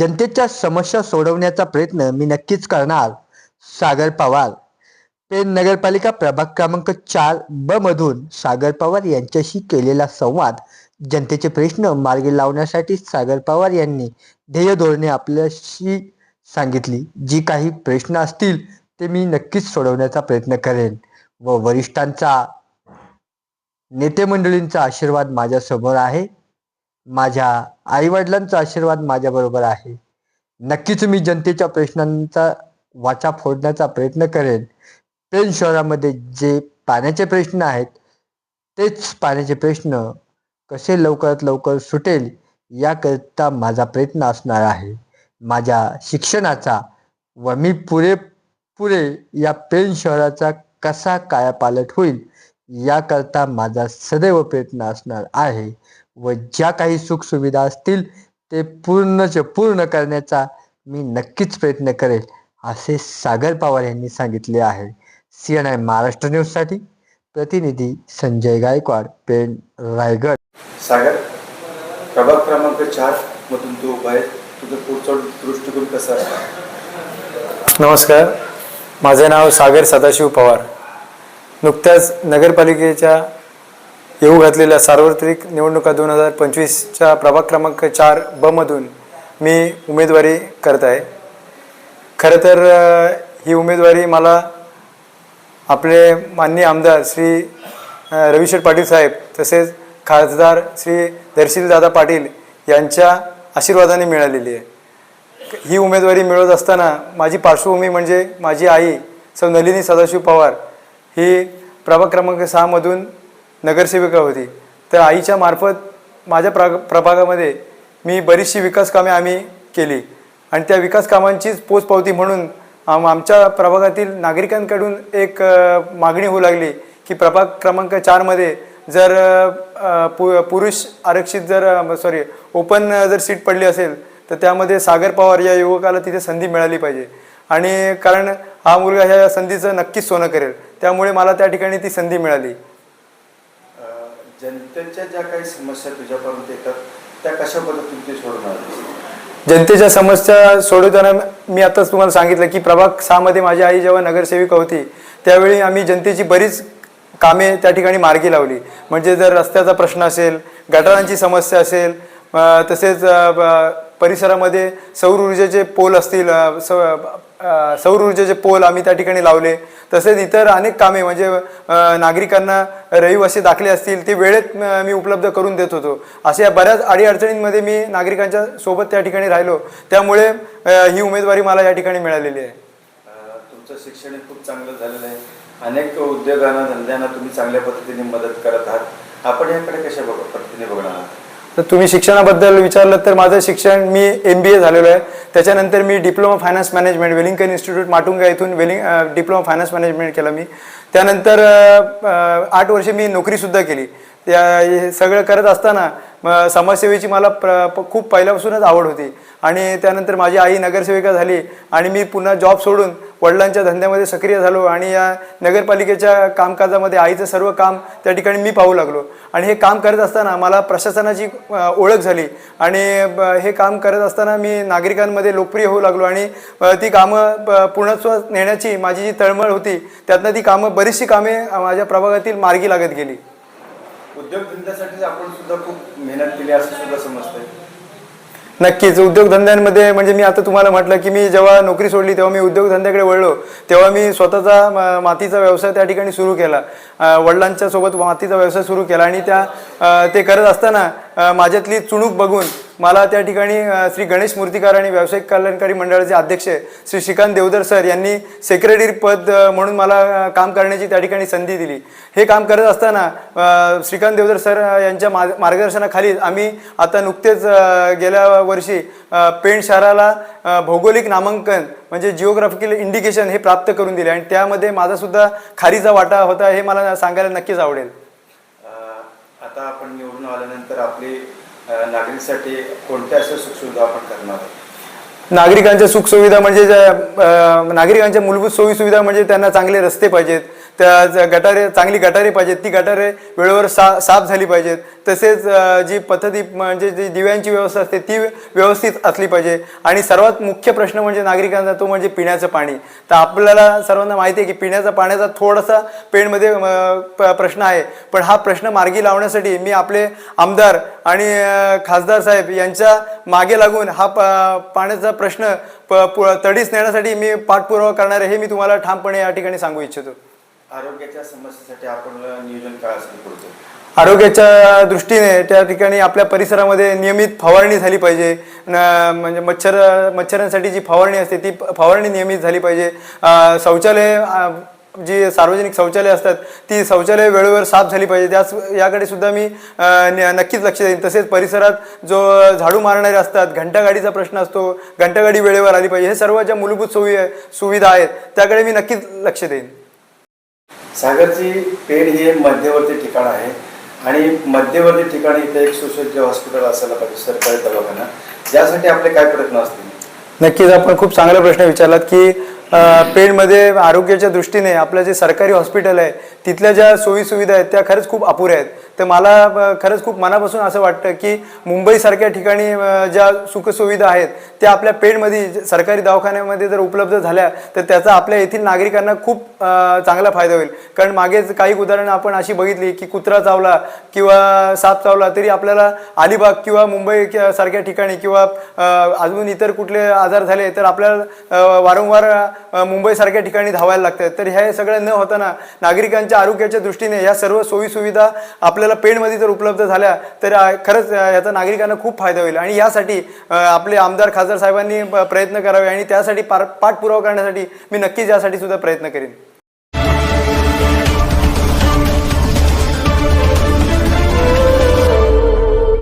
जनतेच्या समस्या सोडवण्याचा प्रयत्न मी नक्कीच करणार. सागर पवार. पेण नगरपालिका प्रभाग क्रमांक चार ब मधून सागर पवार यांच्याशी केलेला संवाद जनतेचे प्रश्न मार्गी लावण्यासाठी सागर पवार यांनी ध्येय धोरणे आपल्याशी सांगितली. जी काही प्रश्न असतील ते मी नक्कीच सोडवण्याचा प्रयत्न करेन. व वरिष्ठांचा नेते मंडळींचा आशीर्वाद माझ्यासमोर आहे. माझ्या आईवडिलांचा आशीर्वाद माझ्याबरोबर आहे. नक्कीच मी जनतेच्या प्रश्नांचा वाचा फोडण्याचा प्रयत्न करेन. पेन शहरामध्ये जे पाण्याचे प्रश्न आहेत तेच पाण्याचे प्रश्न कसे लवकरात लवकर सुटेल याकरिता माझा प्रयत्न असणार आहे. माझ्या शिक्षणाचा व मी पुरे पुरे या पेन शहराचा कसा कायापालट होईल याकरता माझा सदैव प्रयत्न असणार आहे. व ज्या काही सुखसुविधा असतील ते पूर्णचे पूर्ण करण्याचा मी नक्कीच प्रयत्न करेल असे सागर पवार यांनी सांगितले आहे. सी एन आय महाराष्ट्र न्यूजसाठी प्रतिनिधी संजय गायकवाड पेण रायगड. सागर प्रभाग क्रमांक चार मधून तू उभा आहे तुझं पुढचा दृष्टिकोन कसा आहे? नमस्कार. माझे नाव सागर सदाशिव पवार. नुकत्याच नगरपालिकेच्या येऊ घातलेल्या सार्वत्रिक निवडणुका दोन हजार पंचवीसच्या प्रभाग क्रमांक चार बमधून मी उमेदवारी करत आहे. खरं तर ही उमेदवारी मला आपले माननीय आमदार श्री रविशर पाटील साहेब तसेच खासदार श्री दर्शीलदादा पाटील यांच्या आशीर्वादाने मिळालेली आहे. ही उमेदवारी मिळवत असताना माझी पार्श्वभूमी म्हणजे माझी आई सौ नलिनी सदाशिव पवार ही प्रभाग क्रमांक सहामधून नगरसेविका होती तर आईच्या मार्फत माझ्या प्रा प्रभागामध्ये मी बरीचशी विकास कामे आम्ही केली. आणि त्या विकास कामांचीच पोचपावती म्हणून आम आमच्या प्रभागातील नागरिकांकडून एक मागणी होऊ लागली की प्रभाग क्रमांक चारमध्ये जर पु पुरुष आरक्षित जर सॉरी ओपन जर सीट पडली असेल तर त्यामध्ये सागर पवार या युवकाला तिथे संधी मिळाली पाहिजे. आणि कारण हा मुलगा ह्या संधीचं नक्कीच सोनं करेल. त्यामुळे मला त्या ठिकाणी ती संधी मिळाली. जनतेच्या ज्या काही समस्या तुझ्यापर्यंत येतात त्या कशा पद्धतीने सोडवणार जनतेच्या समस्या सोडवताना मी आताच तुम्हाला सांगितलं की प्रभाग सहामध्ये माझी आई जेव्हा नगरसेविका होती त्यावेळी आम्ही जनतेची बरीच कामे त्या ठिकाणी मार्गी लावली. म्हणजे जर रस्त्याचा प्रश्न असेल गटारांची समस्या असेल तसेच परिसरामध्ये सौर ऊर्जेचे पोल असतील सौर ऊर्जेचे पोल आम्ही त्या ठिकाणी लावले. तसेच इतर अनेक कामे म्हणजे नागरिकांना रहिवासी दाखले असतील ते वेळेत मी उपलब्ध करून देत होतो. अशा बऱ्याच अडीअडचणींमध्ये मी नागरिकांच्या सोबत त्या ठिकाणी राहिलो. त्यामुळे ही उमेदवारी मला या ठिकाणी मिळालेली आहे. तुमचं शिक्षण खूप चांगलं झालेलं आहे. अनेक उद्योगांना धंद्यांना तुम्ही चांगल्या पद्धतीने मदत करत आहात. आपण याकडे कशा बघ पद्धतीने बघणार आहात? तर तुम्ही शिक्षणाबद्दल विचारलं तर माझं शिक्षण मी एम बी ए झालेलो आहे. त्याच्यानंतर मी diploma finance management Welingkar institute Matunga इथून वेलिंग डिप्लोमा फायनान्स मॅनेजमेंट केलं मी. त्यानंतर आठ वर्षे मी नोकरीसुद्धा केली. त्या हे सगळं करत असताना म, समाजसेवेची मला प्र प- खूप पहिल्यापासूनच आवड होती. आणि त्यानंतर माझी आई नगरसेविका झाली आणि मी पुन्हा जॉब सोडून वडिलांच्या धंद्यामध्ये सक्रिय झालो आणि या नगरपालिकेच्या कामकाजामध्ये आईचं सर्व काम त्या ठिकाणी मी पाहू लागलो. आणि हे काम करत असताना मला प्रशासनाची ओळख झाली. आणि हे काम करत असताना मी नागरिकांमध्ये लोकप्रिय होऊ लागलो आणि ती कामं पूर्णत्व नेण्याची माझी जी तळमळ होती त्यातनं ती कामं बरीचशी कामे माझ्या प्रभागातील मार्गी लागत गेली. उद्योगधंद्यासाठी आपण सुद्धा खूप मेहनत केली असं सुद्धा समजतंय. नक्कीच. उद्योगधंद्यांमध्ये म्हणजे मी आता तुम्हाला म्हटलं की मी जेव्हा नोकरी सोडली तेव्हा मी उद्योगधंद्याकडे वळलो तेव्हा मी स्वतःचा म- मातीचा व्यवसाय त्या ठिकाणी सुरू केला. अ, वडिलांच्या सोबत मातीचा व्यवसाय सुरू केला आणि त्या अ, ते करत असताना अ, माझ्यातली चुणूक बघून मला त्या ठिकाणी श्री गणेश मूर्तिकार आणि व्यावसायिक कल्याणकारी मंडळाचे अध्यक्ष श्री श्रीकांत देवधर सर यांनी सेक्रेटरी पद म्हणून मला काम करण्याची त्या ठिकाणी संधी दिली. हे काम करत असताना श्रीकांत देवधर सर यांच्या मा मार्गदर्शनाखाली आम्ही आता नुकतेच गेल्या वर्षी पेण शहराला भौगोलिक नामांकन म्हणजे जिओग्राफिकल इंडिकेशन हे प्राप्त करून दिले. आणि त्यामध्ये माझासुद्धा खारीचा वाटा होता हे मला सांगायला नक्कीच आवडेल. आता आपण निवडून आल्यानंतर आपली नागरिकसाठी कोणत्या अशा सुखसुविधा आपण करणार आहोत? नागरिकांच्या सुखसुविधा म्हणजे नागरिकांच्या मूलभूत सोयी सुविधा म्हणजे त्यांना चांगले रस्ते पाहिजेत. त्या ज- गटारे चांगली गटारे पाहिजेत. ती गटारे वेळेवर सा साफ झाली पाहिजेत. तसेच जी पद्धती म्हणजे जी दिव्यांची व्यवस्था असते ती व्यवस्थित असली पाहिजे. आणि सर्वात मुख्य प्रश्न म्हणजे नागरिकांचा तो म्हणजे पिण्याचं पाणी. तर आपल्याला सर्वांना माहिती आहे की पिण्याचा पाण्याचा थोडासा पेणमध्ये प- प्रश्न आहे. पण हा प्रश्न मार्गी लावण्यासाठी मी आपले आमदार आणि खासदार साहेब यांच्या मागे लागून हा प- पाण्याचा प्रश्न प पु- तडीस नेण्यासाठी मी पाठपुरावा करणार आहे हे मी तुम्हाला ठामपणे या ठिकाणी सांगू इच्छितो. आरोग्याच्या समस्येसाठी आपण नियोजन काय असेल करतो. आरोग्याच्या दृष्टीने त्या ठिकाणी आपल्या परिसरामध्ये नियमित फवारणी झाली पाहिजे. न- म्हणजे मच्छर मच्छरांसाठी जी फवारणी असते ती फवारणी नियमित झाली पाहिजे. शौचालय जी सार्वजनिक शौचालय असतात ती शौचालय वेळेवर साफ झाली पाहिजे. त्याच याकडे सुद्धा मी न- नक्कीच लक्ष देईन. तसेच परिसरात जो झाडू मारणारे असतात घंटागाडीचा प्रश्न असतो घंटागाडी वेळेवर आली पाहिजे. हे सर्व ज्या मूलभूत सोयी सुविधा आहेत त्याकडे मी नक्कीच लक्ष देईन. सागरची पेड हे मध्यवर्ती ठिकाण आहे. आणि मध्यवर्ती ठिकाणी इथे एक सुसज्ज हॉस्पिटल असायला पाहिजे सरकारी दवाखाना. यासाठी आपले काय प्रयत्न असतील? नक्कीच आपण खूप चांगला प्रश्न विचारलात की पेणमध्ये आरोग्याच्या दृष्टीने आपलं जे सरकारी हॉस्पिटल आहे तिथल्या ज्या सोयीसुविधा आहेत त्या खरंच खूप अपुऱ्या आहेत. तर मला खरंच खूप मनापासून असं वाटतं की मुंबईसारख्या ठिकाणी ज्या सुखसुविधा आहेत त्या आपल्या पेणमध्ये सरकारी दवाखान्यामध्ये जर उपलब्ध झाल्या तर त्याचा आपल्या येथील नागरिकांना खूप चांगला फायदा होईल. कारण मागेच काही उदाहरणं आपण अशी बघितली की कुत्रा चावला किंवा साप चावला तरी आपल्याला अलिबाग किंवा मुंबई सारख्या ठिकाणी किंवा अजून इतर कुठले आजार झाले तर आपल्याला वारंवार मुंबईसारख्या ठिकाणी धावायला लागतात. तर हे सगळं न होताना नागरिकांच्या म्हणजे आरोग्याच्या दृष्टीने या सर्व सोयीसुविधा आपल्याला पेणमध्ये जर उपलब्ध झाल्या तर खरंच याचा नागरिकांना खूप फायदा होईल. आणि यासाठी आपले आमदार खासदार साहेबांनी प्रयत्न करावे आणि त्यासाठी पार पाठपुरावा करण्यासाठी मी नक्कीच यासाठी सुद्धा प्रयत्न करेन.